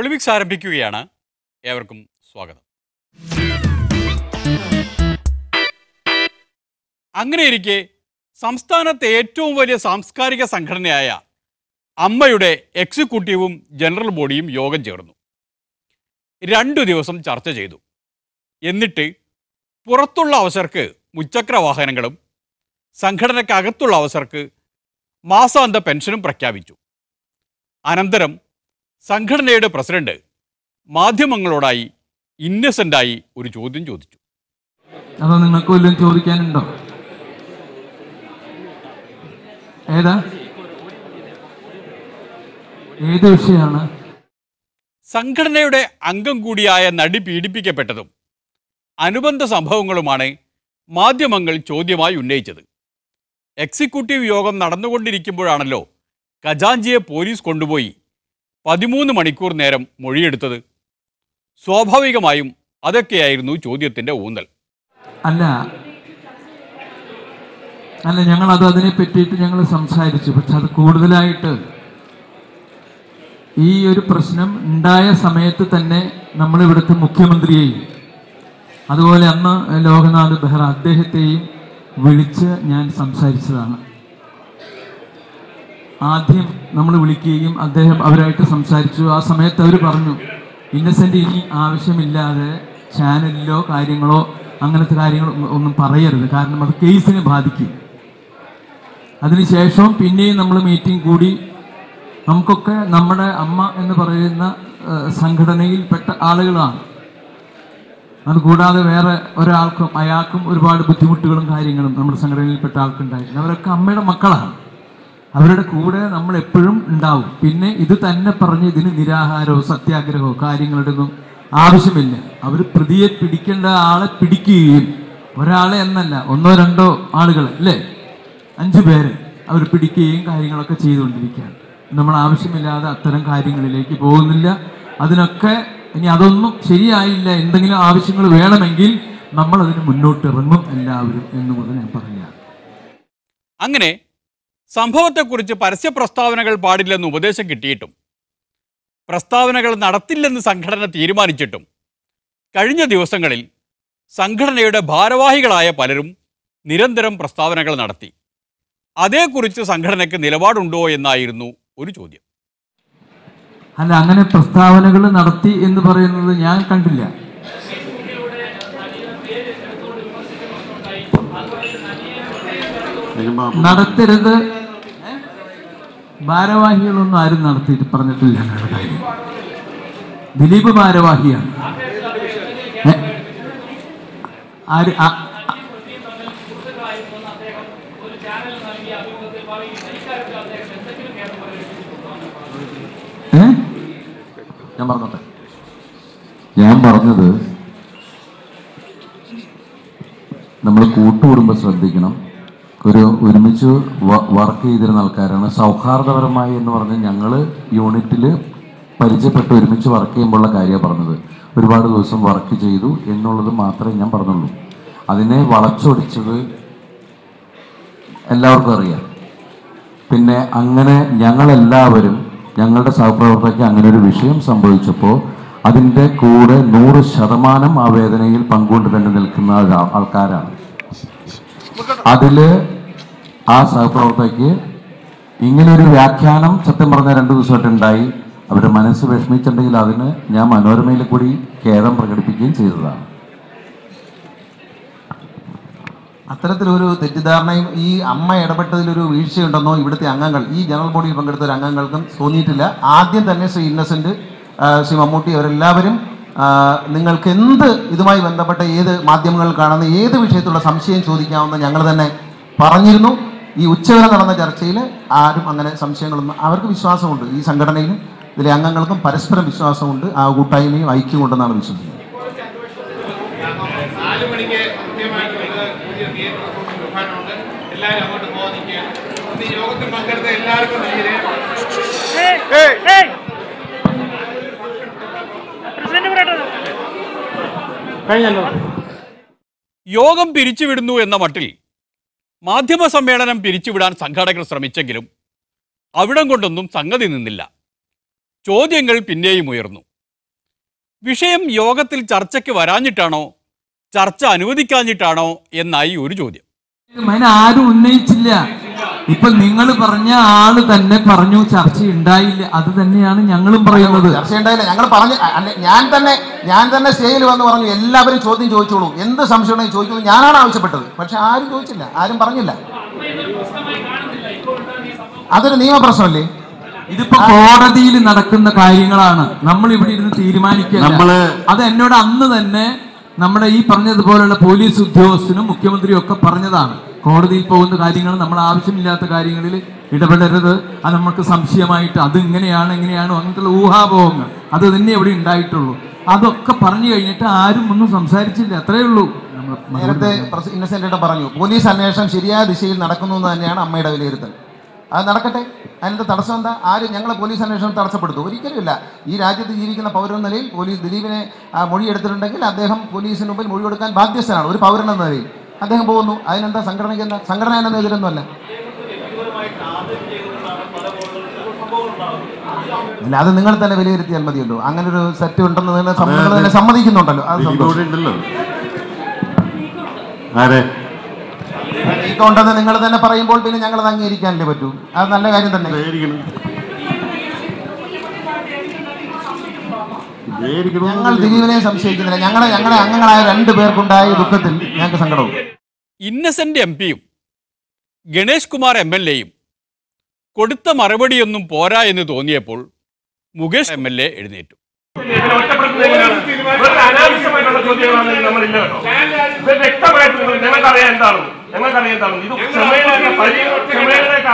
പൊളിമിക്സ് ആരംഭിക്കുകയാണ്. ഏവർക്കും സ്വാഗതം. അങ്ങനെ അങ്ങനെയിരിക്കെ സംസ്ഥാനത്തെ ഏറ്റവും വലിയ സാംസ്കാരിക സംഘടനയായ അമ്മയുടെ എക്സിക്യൂട്ടീവും ജനറൽ ബോഡിയും യോഗം ചേർന്നു. രണ്ടു ദിവസം ചർച്ച ചെയ്തു. എന്നിട്ട് പുറത്തുള്ള അവസർക്ക് മുച്ചക്ര വാഹനങ്ങളും സംഘടനയ്ക്കകത്തുള്ള അവസർക്ക് മാസാന്ത പെൻഷനും പ്രഖ്യാപിച്ചു. അനന്തരം സംഘടനയുടെ പ്രസിഡന്റ് മാധ്യമങ്ങളോടായി ഇന്നസെന്റായി ഒരു ചോദ്യം ചോദിച്ചു. അതോ നിങ്ങൾക്ക് വല്ലതും ചോദിക്കാനുണ്ടോ? ഏതാ? ഏത് വിഷയമാണ്? സംഘടനയുടെ അംഗം കൂടിയായ നടി പീഡിപ്പിക്കപ്പെട്ടതും അനുബന്ധ സംഭവങ്ങളുമാണ് മാധ്യമങ്ങൾ ചോദ്യമായി ഉന്നയിച്ചത്. എക്സിക്യൂട്ടീവ് യോഗം നടന്നുകൊണ്ടിരിക്കുമ്പോഴാണല്ലോ ഖജാഞ്ചിയെ പോലീസ് കൊണ്ടുപോയി പതിമൂന്ന് മണിക്കൂർ നേരം മൊഴിയെടുത്തത്. സ്വാഭാവികമായും അതൊക്കെയായിരുന്നു ചോദ്യത്തിന്റെ ഊന്നൽ. അല്ല. അല്ല ഞങ്ങൾ അത് അതിനെ പറ്റിയിട്ട് ഞങ്ങൾ സംസാരിച്ചു. പക്ഷെ അത് കൂടുതലായിട്ട് ഈ ഒരു പ്രശ്നം ഉണ്ടായ സമയത്ത് തന്നെ നമ്മൾ ഇവിടുത്തെ മുഖ്യമന്ത്രിയെയും അതുപോലെ അന്ന് ലോകനാഥ് ബെഹ്റ അദ്ദേഹത്തെയും വിളിച്ച് ഞാൻ സംസാരിച്ചതാണ്. ആദ്യം നമ്മൾ വിളിക്കുകയും അദ്ദേഹം അവരായിട്ട് സംസാരിച്ചു. ആ സമയത്ത് അവർ പറഞ്ഞു ഇന്നസെന്റ് ഇനി ആവശ്യമില്ലാതെ ചാനലിലോ കാര്യങ്ങളോ അങ്ങനത്തെ കാര്യങ്ങൾ ഒന്നും പറയരുത്. കാരണം അത് കേസിനെ ബാധിക്കും. അതിനുശേഷം പിന്നെയും നമ്മൾ മീറ്റിംഗ് കൂടി. നമുക്കൊക്കെ നമ്മുടെ അമ്മ എന്ന് പറയുന്ന സംഘടനയിൽപ്പെട്ട ആളുകളാണ്. അതുകൂടാതെ വേറെ ഒരാൾക്കും അയാൾക്കും ഒരുപാട് ബുദ്ധിമുട്ടുകളും കാര്യങ്ങളും നമ്മുടെ സംഘടനയിൽപ്പെട്ട ആൾക്കുണ്ടായിരുന്നു അവരൊക്കെ അമ്മയുടെ മക്കളാണ്. അവരുടെ കൂടെ നമ്മൾ എപ്പോഴും ഉണ്ടാവും. പിന്നെ ഇത് തന്നെ പറഞ്ഞ് ഇതിന് നിരാഹാരമോ സത്യാഗ്രഹമോ കാര്യങ്ങളുടെ ഒന്നും ആവശ്യമില്ല. അവർ പ്രതിയെ പിടിക്കേണ്ട ആളെ പിടിക്കുകയും ഒരാളെ എന്നല്ല ഒന്നോ രണ്ടോ ആളുകൾ അല്ലേ? അഞ്ചു പേര് അവർ പിടിക്കുകയും കാര്യങ്ങളൊക്കെ ചെയ്തുകൊണ്ടിരിക്കുകയാണ്. നമ്മൾ ആവശ്യമില്ലാതെ അത്തരം കാര്യങ്ങളിലേക്ക് പോകുന്നില്ല. അതിനൊക്കെ ഇനി അതൊന്നും ശരിയായില്ല. എന്തെങ്കിലും ആവശ്യങ്ങൾ വേണമെങ്കിൽ നമ്മൾ അതിന് മുന്നോട്ട് ഇറങ്ങും എല്ലാവരും എന്നുകൊണ്ട് ഞാൻ പറയുക അങ്ങനെ സംഭവത്തെക്കുറിച്ച് പരസ്യ പ്രസ്താവനകൾ പാടില്ലെന്ന് ഉപദേശം കിട്ടിയിട്ടും പ്രസ്താവനകൾ നടത്തില്ലെന്ന് സംഘടന തീരുമാനിച്ചിട്ടും കഴിഞ്ഞ ദിവസങ്ങളിൽ സംഘടനയുടെ ഭാരവാഹികളായ പലരും നിരന്തരം പ്രസ്താവനകൾ നടത്തി. അതേക്കുറിച്ച് സംഘടനയ്ക്ക് നിലപാടുണ്ടോ എന്നായിരുന്നു ഒരു ചോദ്യം. അല്ല അങ്ങനെ പ്രസ്താവനകൾ നടത്തി എന്ന് പറയുന്നത് ഞാൻ കണ്ടില്ല. നടത്തരുത് ഭാരവാഹികളൊന്നും ആരും നടത്തിയിട്ട് പറഞ്ഞിട്ടില്ല. ഞങ്ങളുടെ കാര്യം ദിലീപ് ഭാരവാഹിയാണ്? ആര്? ഞാൻ പറഞ്ഞോട്ടെ. ഞാൻ പറഞ്ഞത് നമ്മൾ കൂട്ടുകുടുംബം ശ്രദ്ധിക്കണം. ഒരു ഒരുമിച്ച് വർക്ക് ചെയ്തിരുന്ന ആൾക്കാരാണ്. സൗഹാർദ്ദപരമായി എന്ന് പറഞ്ഞ് ഞങ്ങൾ യൂണിറ്റിൽ പരിചയപ്പെട്ട് ഒരുമിച്ച് വർക്ക് ചെയ്യുമ്പോഴുള്ള കാര്യമാണ് പറഞ്ഞത്. ഒരുപാട് ദിവസം വർക്ക് ചെയ്തു എന്നുള്ളത് മാത്രമേ ഞാൻ പറഞ്ഞുള്ളൂ. അതിനെ വളച്ചൊടിച്ചത് എല്ലാവർക്കും അറിയാം. പിന്നെ അങ്ങനെ ഞങ്ങളെല്ലാവരും ഞങ്ങളുടെ സഹപ്രവർത്തകർക്ക് അങ്ങനെ ഒരു വിഷയം സംഭവിച്ചപ്പോൾ അതിന്റെ കൂടെ നൂറ് ശതമാനം ആ വേദനയിൽ പങ്കുകൊണ്ട് തന്നെ നിൽക്കുന്ന ആൾക്കാരാണ്. അതിൽ ആ സഹപ്രവർത്തകയ്ക്ക് ഇങ്ങനൊരു വ്യാഖ്യാനം സത്യം പറഞ്ഞ രണ്ടു ദിവസമായിട്ട് ഉണ്ടായി. അവരുടെ മനസ്സ് വിഷമിച്ചിട്ടുണ്ടെങ്കിൽ അതിന് ഞാൻ മനോരമയിൽ കൂടി ഖേദം പ്രകടിപ്പിക്കുകയും ചെയ്തതാണ്. അത്തരത്തിലൊരു തെറ്റിദ്ധാരണയും ഈ അമ്മ ഇടപെട്ടതിലൊരു വീഴ്ചയുണ്ടെന്നോ ഇവിടുത്തെ അംഗങ്ങൾ ഈ ജനറൽ ബോഡിയിൽ പങ്കെടുത്ത ഒരു അംഗങ്ങൾക്കും തോന്നിയിട്ടില്ല. ആദ്യം തന്നെ ശ്രീ ഇന്നസെന്റ് ശ്രീ മമ്മൂട്ടി അവരെല്ലാവരും നിങ്ങൾക്ക് എന്ത് ഇതുമായി ബന്ധപ്പെട്ട ഏത് മാധ്യമങ്ങൾ കാണുന്ന ഏത് വിഷയത്തിലുള്ള സംശയം ചോദിക്കാമെന്ന് ഞങ്ങൾ തന്നെ പറഞ്ഞിരുന്നു. ഈ ഉച്ചവരെ നടന്ന ചർച്ചയിൽ ആരും അങ്ങനെ സംശയങ്ങളൊന്നും അവർക്ക് വിശ്വാസമുണ്ട്. ഈ സംഘടനയിലും ഇതിലെ അംഗങ്ങൾക്കും പരസ്പരം വിശ്വാസമുണ്ട്. ആ കൂട്ടായ്മയും ഐക്യം ഉണ്ടെന്നാണ് വിശ്വസിക്കുന്നത്. എല്ലാവരും അങ്ങോട്ട് പോകാൻ നിൽക്കുകയാണ്. യോഗത്തിൽ പങ്കെടുത്ത എല്ലാവർക്കും യോഗം പിരിച്ചുവിടുന്നു എന്ന മട്ടിൽ മാധ്യമ സമ്മേളനം പിരിച്ചുവിടാൻ സംഘാടകർ ശ്രമിച്ചെങ്കിലും അവിടം കൊണ്ടൊന്നും സംഗതി നിന്നില്ല. ചോദ്യങ്ങൾ പിന്നെയും ഉയർന്നു. വിഷയം യോഗത്തിൽ ചർച്ചയ്ക്ക് വരാഞ്ഞിട്ടാണോ ചർച്ച അനുവദിക്കാഞ്ഞിട്ടാണോ എന്നായി ഒരു ചോദ്യം. ആരും ഉന്നയിച്ചില്ല. ഇപ്പൊ നിങ്ങൾ പറഞ്ഞ ആൾ തന്നെ പറഞ്ഞു ചർച്ച ഉണ്ടായില്ല അത് തന്നെയാണ് ഞങ്ങളും പറയുന്നത്. ചർച്ച ഉണ്ടായില്ല ഞങ്ങൾ പറഞ്ഞു ഞാൻ തന്നെ ഞാൻ തന്നെ സ്റ്റേജിൽ വന്ന് പറഞ്ഞു എല്ലാവരും ചോദ്യം ചോദിച്ചോളൂ. എന്ത് സംശയം ചോദിച്ചോളൂ ചോദിക്കുന്നു ഞാനാണ് ആവശ്യപ്പെട്ടത്. പക്ഷെ ആരും ചോദിച്ചില്ല. ആരും പറഞ്ഞില്ല. അതൊരു നിയമപ്രശ്നമല്ലേ? ഇതിപ്പോ കോടതിയിൽ നടക്കുന്ന കാര്യങ്ങളാണ്. നമ്മൾ ഇവിടെ ഇരുന്ന് തീരുമാനിക്കുക നമ്മൾ അത് എന്നോട് അന്ന് തന്നെ നമ്മുടെ ഈ പറഞ്ഞതുപോലുള്ള പോലീസ് ഉദ്യോഗസ്ഥനും മുഖ്യമന്ത്രിയും ഒക്കെ പറഞ്ഞതാണ്. കോടതിയിൽ പോകുന്ന കാര്യങ്ങൾ നമ്മൾ ആവശ്യമില്ലാത്ത കാര്യങ്ങളിൽ ഇടപെടരുത്. അത് നമുക്ക് സംശയമായിട്ട് അത് ഇങ്ങനെയാണ് എങ്ങനെയാണ് അങ്ങനത്തെ ഊഹാപോഹങ്ങൾ. അത് തന്നെ എവിടെ ഉണ്ടായിട്ടുള്ളൂ. അതൊക്കെ പറഞ്ഞു കഴിഞ്ഞിട്ട് ആരും ഒന്നും സംസാരിച്ചില്ല. അത്രേ ഉള്ളൂ. നേരത്തെ ഇന്നസെന്റ് പറഞ്ഞു പോലീസ് അന്വേഷണം ശരിയായ ദിശയിൽ നടക്കുന്നു എന്ന് തന്നെയാണ് അമ്മയുടെ വിലയിരുത്തൽ. അത് നടക്കട്ടെ. അതിന്റെ തടസ്സം എന്താ? ആരും ഞങ്ങളെ പോലീസ് അന്വേഷണം തടസ്സപ്പെടുത്തും. ഒരിക്കലുമില്ല ഈ രാജ്യത്ത് ജീവിക്കുന്ന പൗരൻ നിലയിൽ പോലീസ് ദിലീപിനെ മൊഴി എടുത്തിട്ടുണ്ടെങ്കിൽ അദ്ദേഹം പോലീസിന് മുമ്പിൽ മൊഴി കൊടുക്കാൻ ബാധ്യസ്ഥനാണ്. ഒരു പൗരൻ എന്ന നിലയിൽ. അദ്ദേഹം പോകുന്നു. അതിനെന്താ സംഘടനയ്ക്ക് എന്താ സംഘടന എന്ന എതിരൊന്നുമല്ല അല്ല അത് നിങ്ങൾ തന്നെ വിലയിരുത്തിയാൽ മതിയല്ലോ. അങ്ങനെ ഒരു സെറ്റ് ഉണ്ടെന്ന് തന്നെ നിങ്ങൾ തന്നെ സമ്മതിക്കുന്നുണ്ടല്ലോ. അത് ഉണ്ടെന്ന് നിങ്ങൾ തന്നെ പറയുമ്പോൾ പിന്നെ ഞങ്ങൾ അത് അംഗീകരിക്കാനല്ലേ പറ്റൂ. അത് നല്ല കാര്യം തന്നെ. ഞങ്ങൾ ദിലീപിനെ സംശയിക്കുന്നില്ല. ഞങ്ങളെ ഞങ്ങളുടെ അംഗങ്ങളായ രണ്ടു പേർക്കുണ്ടായ ദുഃഖത്തിൽ ഞങ്ങൾക്ക് സങ്കടവും. ഇന്നസെന്റ് എം പിയും ഗണേഷ് കുമാർ എം എൽ എയും കൊടുത്ത മറുപടിയൊന്നും പോരാ എന്ന് തോന്നിയപ്പോൾ മുകേഷ് എം എൽ എ എഴുന്നേറ്റു.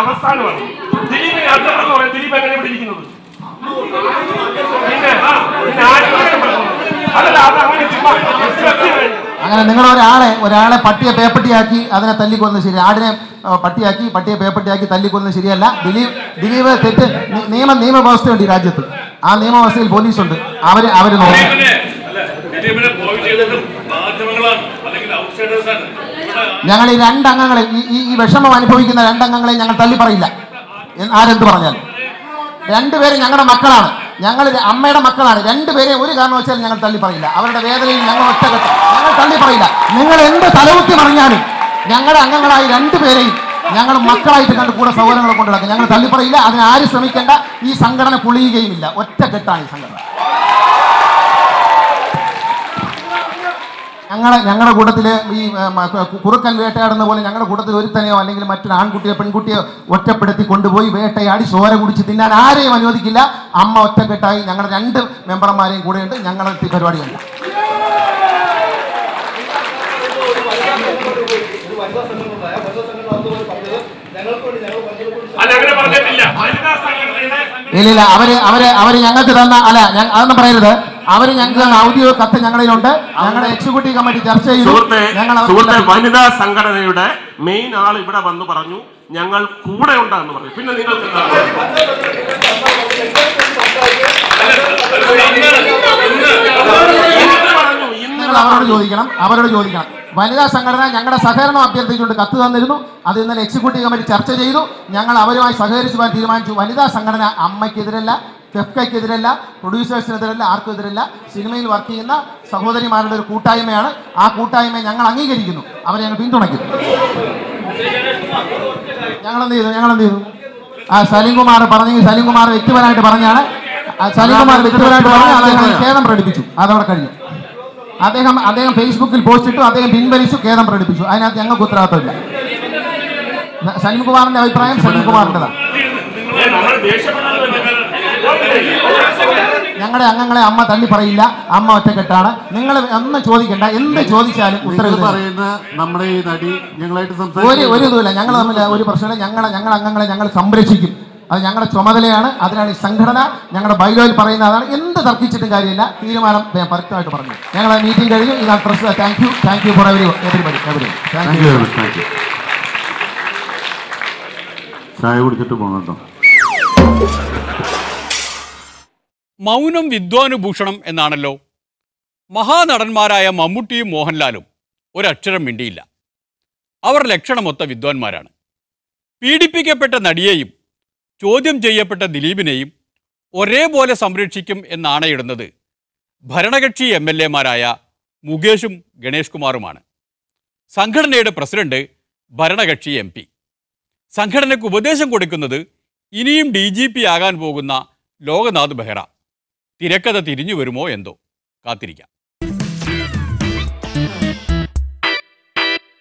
അവസാനമാണ്. ദിലീപിനെ ദിലീപ് എങ്ങനെ ഇവിടെ ഇരിക്കുന്നത് അങ്ങനെ നിങ്ങൾ ഒരാളെ ഒരാളെ പട്ടിയെ പേപ്പട്ടിയാക്കി അതിനെ തല്ലിക്കൊന്നത് ശരി ആടിനെ പട്ടിയാക്കി പട്ടിയെ പേപ്പട്ടിയാക്കി തല്ലിക്കൊന്നത് ശരിയല്ല. ദിലീപ് ദിലീപ് തെറ്റ് നിയമ നിയമവ്യവസ്ഥയുണ്ട് ഈ രാജ്യത്ത്. ആ നിയമവ്യവസ്ഥയിൽ പോലീസുണ്ട്. അവർ അവർ നോക്കും. ഞങ്ങൾ ഈ രണ്ടംഗങ്ങളെ ഈ ഈ- വിഷമം അനുഭവിക്കുന്ന രണ്ടംഗങ്ങളെ ഞങ്ങൾ തല്ലി പറയില്ല ആരെന്ത് പറഞ്ഞാൽ രണ്ടുപേരും ഞങ്ങളുടെ മക്കളാണ്. ഞങ്ങൾ അമ്മയുടെ മക്കളാണ്. രണ്ടുപേരെ ഒരു കാരണവശാലും ഞങ്ങൾ തള്ളി പറയില്ല. അവരുടെ വേദനയിൽ ഞങ്ങൾ ഒറ്റക്കെട്ട്. ഞങ്ങൾ തള്ളി പറയില്ല. നിങ്ങൾ എന്ത് തലകുത്തി പറഞ്ഞാലും ഞങ്ങളുടെ അംഗങ്ങളായി രണ്ടുപേരെയും ഞങ്ങൾ മക്കളായിട്ട് കണ്ട് കൂടെ സൗകര്യങ്ങളെ കൊണ്ട് ഞങ്ങൾ തള്ളി പറയില്ല. അതിന് ആരും ശ്രമിക്കേണ്ട. ഈ സംഘടന പൊളിയുകയുമില്ല. ഒറ്റക്കെട്ടാണ് ഈ സംഘടന. ഞങ്ങളെ ഞങ്ങളുടെ കൂട്ടത്തിൽ ഈ കുറുക്കൻ വേട്ടയാടുന്ന പോലെ ഞങ്ങളുടെ കൂട്ടത്തിൽ ഒരുത്തനെയോ അല്ലെങ്കിൽ മറ്റൊരു ആൺകുട്ടിയോ പെൺകുട്ടിയോ ഒറ്റപ്പെടുത്തി കൊണ്ടുപോയി വേട്ടയാടി ചോര കുടിച്ച് തിന്നാൻ ആരെയും അനുവദിക്കില്ല. അമ്മ ഒറ്റക്കെട്ടായി. ഞങ്ങളുടെ രണ്ട് മെമ്പർമാരെയും കൂടെയുണ്ട്. ഞങ്ങളുടെ പരിപാടിയുണ്ട് ഇല്ല അവർ അവർ അവർ ഞങ്ങൾക്ക് തന്ന അല്ല അതൊന്നും പറയരുത്. അവർ ഞങ്ങൾക്ക് ഔദ്യോഗിക കത്ത് ഞങ്ങളിലുണ്ട്. ഞങ്ങളുടെ എക്സിക്യൂട്ടീവ് കമ്മിറ്റി ചർച്ച ചെയ്തു. സുഹൃത്തെ ഞങ്ങൾ വനിതാ സംഘടനയുടെ മെയിൻ ആൾ ഇവിടെ വന്ന് പറഞ്ഞു ഞങ്ങൾ കൂടെ ഉണ്ടെന്ന് പറഞ്ഞു. പിന്നെ നിങ്ങൾക്ക് അവരോട് ചോദിക്കണം അവരോട് ചോദിക്കണം. വനിതാ സംഘടന ഞങ്ങളുടെ സഹകരണം അഭ്യർത്ഥിച്ചുകൊണ്ട് കത്ത് തന്നിരുന്നു. അത് ഇന്നലെ എക്സിക്യൂട്ടീവ് കമ്മിറ്റി ചർച്ച ചെയ്തു. ഞങ്ങൾ അവരുമായി സഹകരിച്ചു തീരുമാനിച്ചു. വനിതാ സംഘടന അമ്മയ്ക്കെതിരല്ല ഫെഫ്കയ്ക്കെതിരല്ല പ്രൊഡ്യൂസേഴ്സിനെതിരല്ല ആർക്കും എതിരല്ല സിനിമയിൽ വർക്ക് ചെയ്യുന്ന സഹോദരിമാരുടെ ഒരു കൂട്ടായ്മയാണ്. ആ കൂട്ടായ്മയെ ഞങ്ങൾ അംഗീകരിക്കുന്നു. അവരെ ഞങ്ങൾ പിന്തുണയ്ക്കുന്നു. ഞങ്ങൾ എന്ത് ചെയ്തു? ഞങ്ങൾ എന്ത് ചെയ്തു? ആ സലീംകുമാർ സലീം സലീംകുമാർ വ്യക്തിപരമായിട്ട് പറഞ്ഞാണ്. ആ സലീംകുമാർ വ്യക്തിപരമായിട്ട് പറഞ്ഞ് അദ്ദേഹം ഖേദം പ്രകടിപ്പിച്ചു. അതവിടെ കഴിഞ്ഞു. അദ്ദേഹം അദ്ദേഹം ഫേസ്ബുക്കിൽ പോസ്റ്റ് ഇട്ടു അദ്ദേഹം പിൻവലിച്ചു ഖേദം പ്രകടിപ്പിച്ചു. അതിനകത്ത് ഞങ്ങൾക്ക് ഉത്തരവാദിത്തമില്ല സലീംകുമാറിന്റെ അഭിപ്രായം സലീംകുമാറിന്റെതാണ് ഞങ്ങളുടെ അംഗങ്ങളെ അമ്മ തള്ളി പറയില്ല. അമ്മ ഒറ്റക്കെട്ടാണ്. നിങ്ങൾ അന്ന് ചോദിക്കണ്ട. എന്ത് ചോദിച്ചാലും ഉത്തരവ് പറയുന്ന നമ്മുടെ ഈ നടി ഞങ്ങളായിട്ട് ഒരു ഒരു ഇതുമില്ല. ഞങ്ങൾ തമ്മിൽ ഒരു പ്രശ്നമില്ല. ഞങ്ങളെ ഞങ്ങൾ അംഗങ്ങളെ ഞങ്ങൾ സംരക്ഷിക്കും. അത് ഞങ്ങളുടെ ചുമതലയാണ്. അതിനാണ് ഈ സംഘടന. ഞങ്ങളുടെ ബൈലോയിൽ പറയുന്ന അതാണ് എന്ത് തർക്കിച്ചിട്ടും കാര്യമില്ല. തീരുമാനം ഞാൻ പരസ്യമായിട്ട് പറഞ്ഞു. ഞങ്ങൾ ആ മീറ്റിംഗ് കഴിഞ്ഞു. ഇതാണ് പ്രശ്നം. Thank you thank you for every everybody every thank you ചായ കുടിച്ചിട്ട് പോകണം കേട്ടോ. മൗനം വിദ്വാനുഭൂഷണം എന്നാണല്ലോ. മഹാനടന്മാരായ മമ്മൂട്ടിയും മോഹൻലാലും ഒരക്ഷരം മിണ്ടിയില്ല. അവർ ലക്ഷണമൊത്ത വിദ്വാൻമാരാണ്. പീഡിപ്പിക്കപ്പെട്ട നടിയെയും ചോദ്യം ചെയ്യപ്പെട്ട ദിലീപിനെയും ഒരേപോലെ സംരക്ഷിക്കും എന്നാണയിടുന്നത് ഭരണകക്ഷി എം എൽ എമാരായ മുകേഷും ഗണേഷ് കുമാറുമാണ് സംഘടനയുടെ പ്രസിഡന്റ് ഭരണകക്ഷി എം പി. സംഘടനയ്ക്ക് ഉപദേശം കൊടുക്കുന്നത് ഇനിയും ഡി ജി പി ആകാൻ പോകുന്ന ലോകനാഥ് ബെഹ്റ. തിരക്കഥ തിരിഞ്ഞു വരുമോ എന്തോ? കാത്തിരിക്കാം.